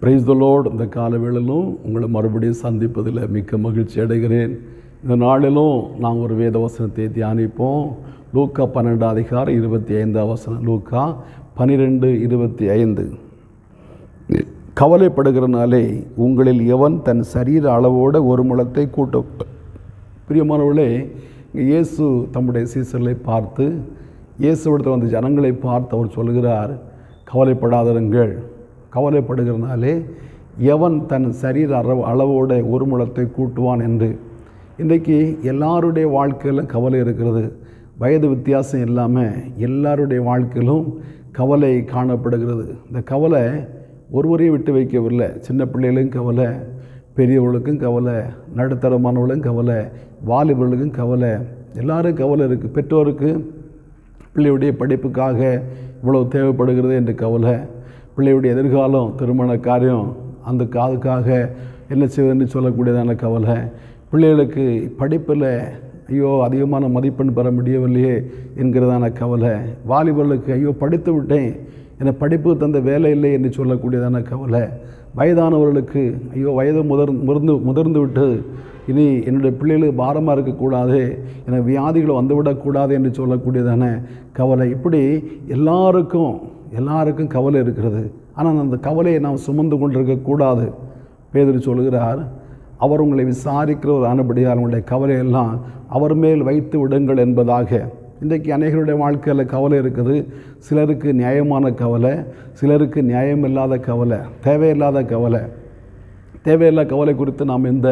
Praise the load இந்த காலவேளிலும் உங்களை மறுபடியும் சந்திப்பதில் மிக்க மகிழ்ச்சி அடைகிறேன். இந்த நாளிலும் நாம் ஒரு வேத வசனத்தை தியானிப்போம். லூக்கா பன்னெண்டு அதிகாரம் இருபத்தி ஐந்தாம் வசனம் லூக்கா பன்னிரெண்டு இருபத்தி ஐந்து கவலைப்படுகிறனாலே உங்களில் எவன் தன் சரீர அளவோட ஒரு முழத்தை கூட்ட பிரியமானவர்களே இங்கே இயேசு தம்முடைய சீசர்களை பார்த்து இயேசுவிடத்தில் வந்த ஜனங்களை பார்த்து அவர் சொல்கிறார் கவலைப்படாதிருங்கள். கவலைப்படுகிறனாலே எவன் தன் சரீர அளவு அளவோட ஒரு முழத்தை கூட்டுவான் என்று. இன்றைக்கு எல்லாருடைய வாழ்க்கையில் கவலை இருக்கிறது. வயது வித்தியாசம் இல்லாமல் எல்லாருடைய வாழ்க்கையிலும் கவலை காணப்படுகிறது. இந்த கவலை ஒருவரையும் விட்டு வைக்கவில்லை. சின்ன பிள்ளைகளுக்கும் கவலை பெரியவர்களுக்கும் கவலை நடுத்தரமானவர்களுக்கும் கவலை வாலிபர்களுக்கும் கவலை. எல்லாரும் கவலை இருக்குது பெற்றோருக்கு பிள்ளையுடைய படிப்புக்காக இவ்வளவு தேவைப்படுகிறது என்று கவலை. பிள்ளையுடைய எதிர்காலம் திருமண காரியம் அந்த அதுக்காக என்ன செய்வதுன்னு சொல்லக்கூடியதான கவலை. பிள்ளைகளுக்கு படிப்பில் ஐயோ அதிகமான மதிப்பெண் பெற முடியவில்லையே என்கிறதான கவலை. வாலிபர்களுக்கு ஐயோ படித்து விட்டேன் என்னை படிப்பு தந்த வேலை இல்லை என்று சொல்லக்கூடியதான கவலை. வயதானவர்களுக்கு ஐயோ வயது முதர் முதிர்ந்து முதிர்ந்து விட்டு இனி என்னுடைய பிள்ளைகளுக்கு பாரமாக இருக்கக்கூடாது என வியாதிகள் வந்துவிடக்கூடாது என்று சொல்லக்கூடியதான கவலை. இப்படி எல்லாருக்கும் எல்லாருக்கும் கவலை இருக்கிறது. ஆனால் அந்த கவலையை நாம் சுமந்து கொண்டிருக்கக்கூடாது பேதர் சொல்கிறார் அவர் உங்களை விசாரிக்கிற ஒரு ஆனபடியார் உங்களுடைய கவலையெல்லாம் அவர் மேல் வைத்து விடுங்கள் என்பதாக. இன்றைக்கு அநேகருடைய வாழ்க்கையில் கவலை இருக்குது. சிலருக்கு நியாயமான கவலை சிலருக்கு நியாயம் இல்லாத கவலை தேவையில்லாத கவலை. தேவையில்லா கவலை குறித்து நாம் இந்த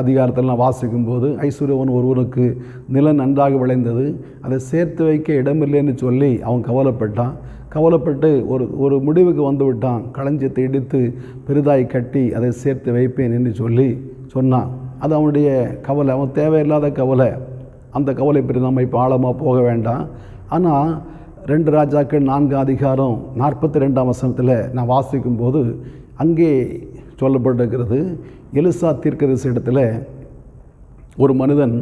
அதிகாரத்தெல்லாம் வாசிக்கும்போது ஐஸ்வர்யவன் ஒருவனுக்கு நிலம் நன்றாக விளைந்தது. அதை சேர்த்து வைக்க இடமில்லைன்னு சொல்லி அவன் கவலைப்பட்டான். கவலைப்பட்டு ஒரு ஒரு முடிவுக்கு வந்து விட்டான். களஞ்சியத்தை இடித்து பெரிதாய் கட்டி அதை சேர்த்து வைப்பேன் என்று சொல்லி சொன்னான். அது அவனுடைய கவலை. அவன் தேவையில்லாத கவலை. அந்த கவலை பற்றி நம்ம இப்போ ஆழமாக போக வேண்டாம். ஆனால் ரெண்டு ராஜாக்கள் நான்கு அதிகாரம் நாற்பத்தி ரெண்டாம் வசனத்தில் நான் வாசிக்கும்போது அங்கே சொல்லப்பட்டிருக்கிறது. எலிசா தீர்க்கதரிசி இடத்துல ஒரு மனிதன்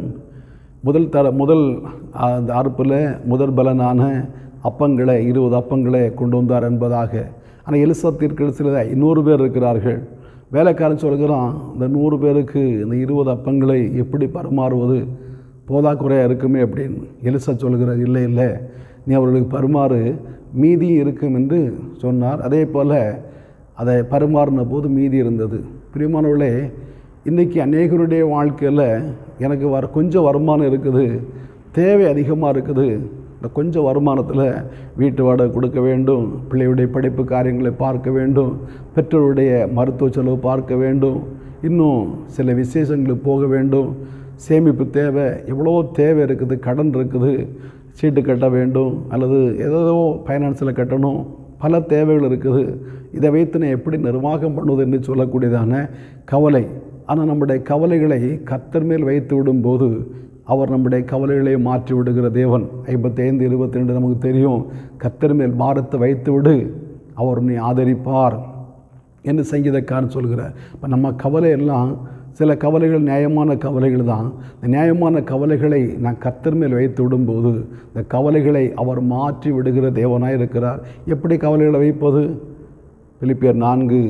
முதல் தர முதல் அந்த அறுப்பில் முதல் பலனான அப்பங்களை இருபது அப்பங்களை கொண்டு வந்தார் என்பதாக. ஆனால் எலிசத்திற்கு சில இன்னொரு பேர் இருக்கிறார்கள். வேலைக்காரன் சொல்கிறான் இந்த நூறு பேருக்கு இந்த இருபது அப்பங்களை எப்படி பரிமாறுவது? போதாக்குறையாக இருக்குமே அப்படின்னு. எலிசா சொல்கிறார் இல்லை இல்லை. நீ அவர்களுக்கு பரிமாறு மீதியும் இருக்கும் என்று சொன்னார். அதே போல் அதை பரிமாறின போது மீதி இருந்தது. பிரியமானவர்களே இன்றைக்கி அநேகருடைய வாழ்க்கையில் எனக்கு வர கொஞ்சம் வருமானம் இருக்குது தேவை அதிகமாக இருக்குது. இந்த கொஞ்சம் வருமானத்தில் வீட்டு வாடகை கொடுக்க வேண்டும் பிள்ளையுடைய படிப்பு காரியங்களை பார்க்க வேண்டும் பெற்றோருடைய மருத்துவ செலவு பார்க்க வேண்டும் இன்னும் சில விசேஷங்களுக்கு போக வேண்டும் சேமிப்பு தேவை எவ்வளோ தேவை இருக்குது கடன் இருக்குது சீட்டு கட்ட வேண்டும் அல்லது ஏதோ ஃபைனான்ஸில் கட்டணும் பல தேவைகள் இருக்குது. இதை வைத்து நான் எப்படி நிர்வாகம் பண்ணுவது என்று சொல்லக்கூடியதான கவலை. ஆனால் நம்முடைய கவலைகளை கத்தர் மேல் வைத்து விடும்போது அவர் நம்முடைய கவலைகளை மாற்றி விடுகிற தேவன். ஐம்பத்தைந்து இருபத்தி ரெண்டு நமக்கு தெரியும். கத்தர் மேல் பாரத்தை வைத்து விடு. அவர் உன்னை ஆதரிப்பார் என்று சங்கீதக்காரன் சொல்கிறார். இப்போ நம்ம கவலையெல்லாம் சில கவலைகள் நியாயமான கவலைகள் தான். இந்த நியாயமான கவலைகளை நான் கத்தர் மேல் வைத்து விடும்போது இந்த கவலைகளை அவர் மாற்றி விடுகிற தேவனாக இருக்கிறார். எப்படி கவலைகளை வைப்பது? பிலிப்பியர் நான்கு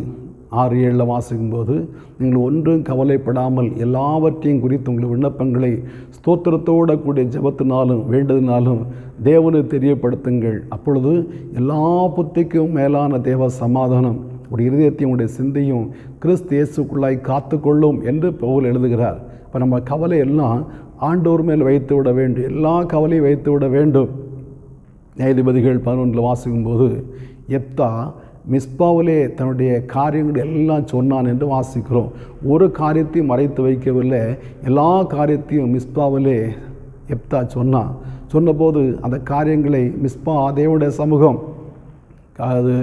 ஆறு ஏழில் வாசிக்கும்போது நீங்கள் ஒன்றும் கவலைப்படாமல் எல்லாவற்றையும் குறித்து உங்கள் விண்ணப்பங்களை ஸ்தோத்திரத்தோட கூடிய ஜபத்தினாலும் வேண்டதினாலும் தேவனை தெரியப்படுத்துங்கள். அப்பொழுது எல்லா புத்திக்கும் மேலான தேவ சமாதானம் உடைய இருதயத்தையும் உடைய சிந்தையும் கிறிஸ்து இயேசுக்குள்ளாய் காத்துக்கொள்ளும் என்று பவுல் எழுதுகிறார். இப்போ நம்ம கவலை எல்லாம் ஆண்டோர் மேல் வைத்து விட வேண்டும். எல்லா கவலையும் வைத்து விட வேண்டும். நீதிபதிகள் பதினொன்றில் வாசிக்கும்போது எப்தா மிஸ்பாவிலே தன்னுடைய காரியங்கள் எல்லாம் சொன்னான் என்று வாசிக்கிறோம். ஒரு காரியத்தையும் மறைத்து வைக்கவில்லை. எல்லா காரியத்தையும் மிஸ்பாவிலே எப்தா சொன்னான். சொன்னபோது அந்த காரியங்களை மிஸ்பா தேவனுடைய சமூகம் அது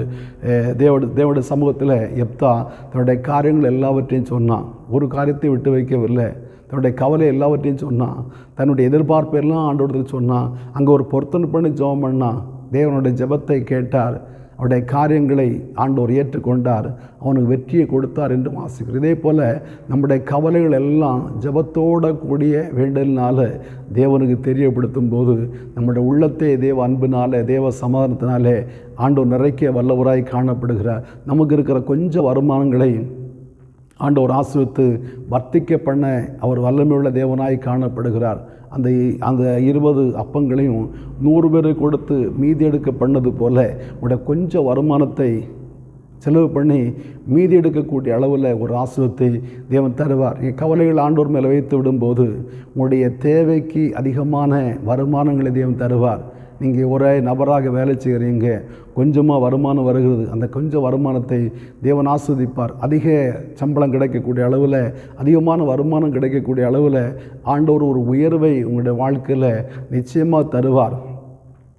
தேவோட தேவோட சமூகத்தில் எப்தா தன்னுடைய காரியங்கள் எல்லாவற்றையும் சொன்னான். ஒரு காரியத்தை விட்டு வைக்கவில்லை. தன்னுடைய கவலை எல்லாவற்றையும் சொன்னான். தன்னுடைய எதிர்பார்ப்பெல்லாம் ஆண்டோடத்தில் சொன்னான். அங்கே ஒரு பொருத்தனை பண்ணி ஜெபம் பண்ணான். தேவனுடைய ஜெபத்தை கேட்டார். அவருடைய காரியங்களை ஆண்டவர் ஏற்றுக்கொண்டார் அவனுக்கு வெற்றியை கொடுத்தார் என்று வாசிக்கிறோம் இதே போல் நம்முடைய கவலைகள் எல்லாம் ஜபத்தோட கூடிய வேண்டலினால தேவனுக்கு தெரியப்படுத்தும் போது நம்முடைய உள்ளத்தை தேவ அன்பினால் தேவ சமாதானத்தினாலே ஆண்டவர் நிறைக்க வல்லவராய் காணப்படுகிறார். நமக்கு இருக்கிற கொஞ்சம் வருமானங்களை ஆண்டவர் ஆசிரித்து வர்த்திக்க பண்ண அவர் வல்லமையுள்ள தேவனாய் காணப்படுகிறார். அந்த அந்த இருபது அப்பங்களையும் நூறு பேர் கொடுத்து மீதி எடுக்க பண்ணது போல உடைய கொஞ்சம் வருமானத்தை செலவு பண்ணி மீதி எடுக்கக்கூடிய அளவில் ஒரு ஆசிரியத்தை தேவன் தருவார். என் கவலைகள் ஆண்டோர் மேலே வைத்து விடும்போது உங்களுடைய தேவைக்கு அதிகமான வருமானங்களை தேவன் தருவார். நீங்கள் ஒரே நபராக வேலை செய்கிறீங்க கொஞ்சமாக வருமானம் வருகிறது. அந்த கொஞ்சம் வருமானத்தை தேவன் ஆஸ்வதிப்பார். அதிக சம்பளம் கிடைக்கக்கூடிய அளவில் அதிகமான வருமானம் கிடைக்கக்கூடிய அளவில் ஆண்டவர் ஒரு உயர்வை உங்களுடைய வாழ்க்கையில் நிச்சயமாக தருவார்.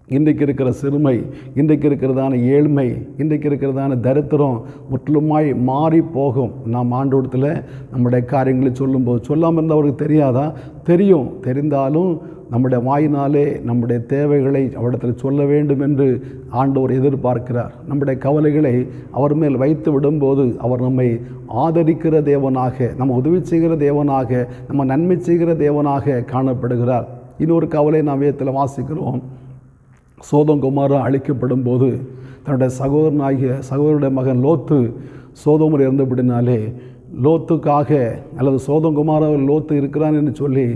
இன்றைக்கு இருக்கிற சிறுமை இன்றைக்கு இருக்கிறதான ஏழ்மை இன்றைக்கு இருக்கிறதான தரித்திரம் முற்றிலுமாய் மாறி போகும். நாம் ஆண்டோடத்தில் நம்முடைய காரியங்களை சொல்லும்போது சொல்லாமல் இருந்தால் அவருக்கு தெரியாதா? தெரியும். தெரிந்தாலும் நம்முடைய வாயினாலே நம்முடைய தேவைகளை அவரிடத்தில் சொல்ல வேண்டும் என்று ஆண்டவர் எதிர்பார்க்கிறார். நம்முடைய கவலைகளை அவர் மேல் வைத்து விடும்போது அவர் நம்மை ஆதரிக்கிற தேவனாக நம்ம உதவி செய்கிற தேவனாக நம்ம நன்மை செய்கிற தேவனாக காணப்படுகிறார். இன்னொரு கவலை நாம் வேதத்தில் வாசிக்கிறோம். சோதங்குமாரம் அழிக்கப்படும் போது தன்னுடைய சகோதரனாகிய சகோதரனுடைய மகன் லோத்து சோதோமர் இறந்தபடினாலே லோத்துக்காக அல்லது சோதங்குமார லோத்து இருக்கிறான் என்று சொல்லி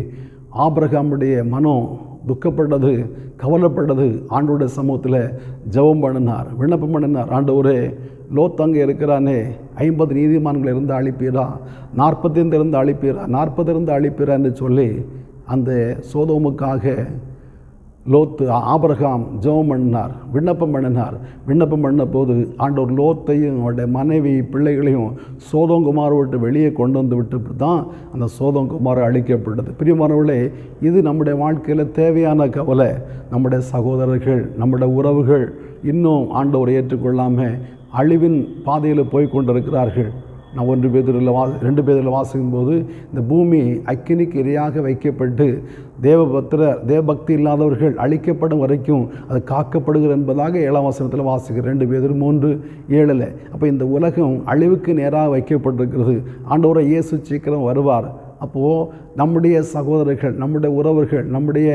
ஆபிரகாமுடைய மனம் துக்கப்பட்டது கவலைப்பட்டது. ஆண்டோடைய சமூகத்தில் ஜெபம் பண்ணினார் விண்ணப்பம் பண்ணினார். ஆண்டவரே லோத் அங்கே இருக்கிறானே ஐம்பது நீதிமான்கள் இருந்து அழிப்பீரா? நாற்பத்தைந்து இருந்து அழிப்பீரா? நாற்பது இருந்து அழிப்பீரா என்று சொல்லி அந்த சோதோமுக்காக லோத்து ஆபரகாம் ஜெபம் பண்ணினார் விண்ணப்பம் பண்ணினார். விண்ணப்பம் பண்ண போது ஆண்டவர் லோத்தையும் அவருடைய மனைவி பிள்ளைகளையும் சோதங்குமாரை விட்டு வெளியே கொண்டு வந்து விட்டு தான் அந்த சோதங்குமார் அழிக்கப்பட்டது. பிரியமானவர்களே இது நம்முடைய வாழ்க்கையில் தேவையான கவலை. நம்முடைய சகோதரர்கள் நம்முடைய உறவுகள் இன்னும் ஆண்டவரை ஏற்றுக்கொள்ளாமல் அழிவின் பாதையில் போய் கொண்டிருக்கிறார்கள். நான் ஒன்று பேரில் வா ரெண்டு பேரில் வாசிக்கும் போது இந்த பூமி அக்கினிக்கு இரையாக வைக்கப்பட்டு தேவபக்தர் தேவபக்தி இல்லாதவர்கள் அழிக்கப்படும் வரைக்கும் அது காக்கப்படுகிறது என்பதாக ஏழாம் வசனத்தில் வாசிக்கிறேன் ரெண்டு பேர் மூன்று ஏழில். அப்போ இந்த உலகம் அழிவுக்கு நேராக வைக்கப்பட்டிருக்கிறது. ஆண்டவரை இயேசு சீக்கிரம் வருவார். அப்போது நம்முடைய சகோதரர்கள் நம்முடைய உறவர்கள் நம்முடைய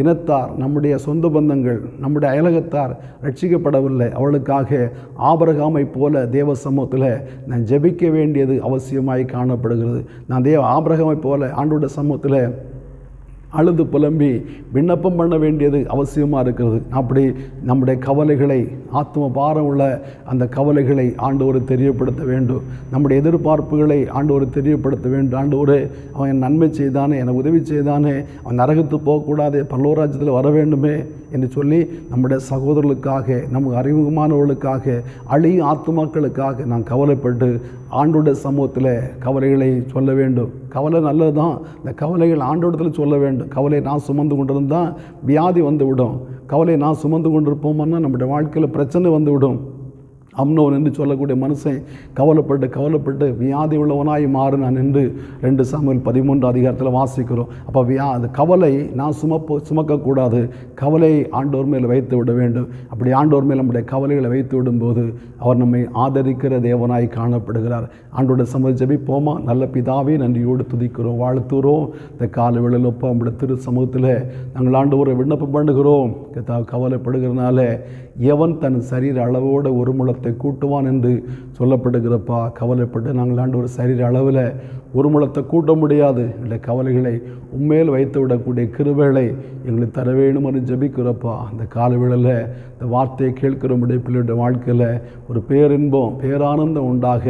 இனத்தார் நம்முடைய சொந்த பந்தங்கள் நம்முடைய அயலகத்தார் ரட்சிக்கப்படவில்லை. அவளுக்காக ஆபரகாமை போல தேவ சமூகத்தில் நான் ஜெபிக்க வேண்டியது அவசியமாய் காணப்படுகிறது. நான் தேவ ஆபரகாமை போல ஆண்டோட சமூகத்தில் அழுது புலம்பி விண்ணப்பம் பண்ண வேண்டியது அவசியமாக இருக்கிறது. அப்படி நம்முடைய கவலைகளை ஆத்ம பாரம் உள்ள அந்த கவலைகளை ஆண்டவர் தெரியப்படுத்த வேண்டும். நம்முடைய எதிர்பார்ப்புகளை ஆண்டவர் தெரியப்படுத்த வேண்டும். ஆண்டவர் அவன் என் நன்மை செய்தானே எனக்கு உதவி செய்தானே அவன் நரகத்து போகக்கூடாதே பல்லோராஜ்யத்தில் வர வேண்டுமே என்று சொல்லி நம்முடைய சகோதரர்களுக்காக நமக்கு அறிமுகமானவர்களுக்காக அழி ஆத்மாக்களுக்காக நான் கவலைப்பட்டு ஆண்டோட சமூகத்தில் கவலைகளை சொல்ல வேண்டும். கவலை நல்லது தான் இந்த கவலைகள் ஆண்டோடத்தில் சொல்ல வேண்டும். கவலை நான் சுமந்து கொண்டிருந்தால் வியாதி வந்து விடும் கவலை நான் சுமந்து கொண்டிருப்போம்னா நம்முடைய வாழ்க்கையில் பிரச்சனை வந்து விடும் அம்னோன் என்று சொல்லக்கூடிய மனுஷன் கவலைப்பட்டு கவலைப்பட்டு வியாதி உள்ளவனாய் மாறினான் என்று ரெண்டு சாமியில் பதிமூன்று அதிகாரத்தில் வாசிக்கிறோம். அப்போ வியா அது கவலை நான் சுமப்போ சுமக்கக்கூடாது. கவலை ஆண்டோர் மேல் வைத்து விட வேண்டும். அப்படி ஆண்டோர் மேல் நம்முடைய கவலைகளை வைத்து விடும்போது அவர் நம்மை ஆதரிக்கிற தேவனாய் காணப்படுகிறார். ஆண்டோட சமதி ஜபிப்போமா? நல்ல பிதாவே நன்றியோடு துதிக்கிறோம் வாழ்த்துகிறோம் இந்த கால வேளையில் ஒப்ப நம்மளோட திரு சமூகத்தில் நாங்கள் ஒரு விண்ணப்பம் பண்ணுகிறோம். கத்தா கவலைப்படுகிறனால எவன் தன் சரீர அளவோட ஒரு முழத்தை கூட்டுவான் என்று சொல்லப்படுகிறப்பா கவலைப்பட்டு நாங்கள் ஆண்டு ஒரு சரீர அளவில் ஒரு முழத்தை கூட்ட முடியாது. எங்களுடைய கவலைகளை உண்மையில் வைத்து விடக்கூடிய கிருவேளை எங்களுக்கு தர வேணும் என்று ஜபிக்கிறப்பா. அந்த காலவேளையில் இந்த வார்த்தையை கேட்கிறோமுடைய பிள்ளையுடைய வாழ்க்கையில் ஒரு பேரின்பம் பேரானந்தம் உண்டாக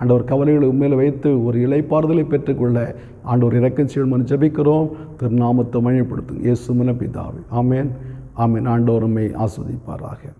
ஆண்டவர் கவலைகளை உண்மையில் வைத்து ஒரு இலைப்பாறுதலை பெற்றுக்கொள்ள ஆண்டோர் இறக்கம் செய்யணும்னு ஜபிக்கிறோம். திருநாமத்தை மழைப்படுத்தும் இயேசுமன பிதாவே. ஆமேன். ஆமேன். ஆண்டோருமை ஆஸ்வதிப்பாராக.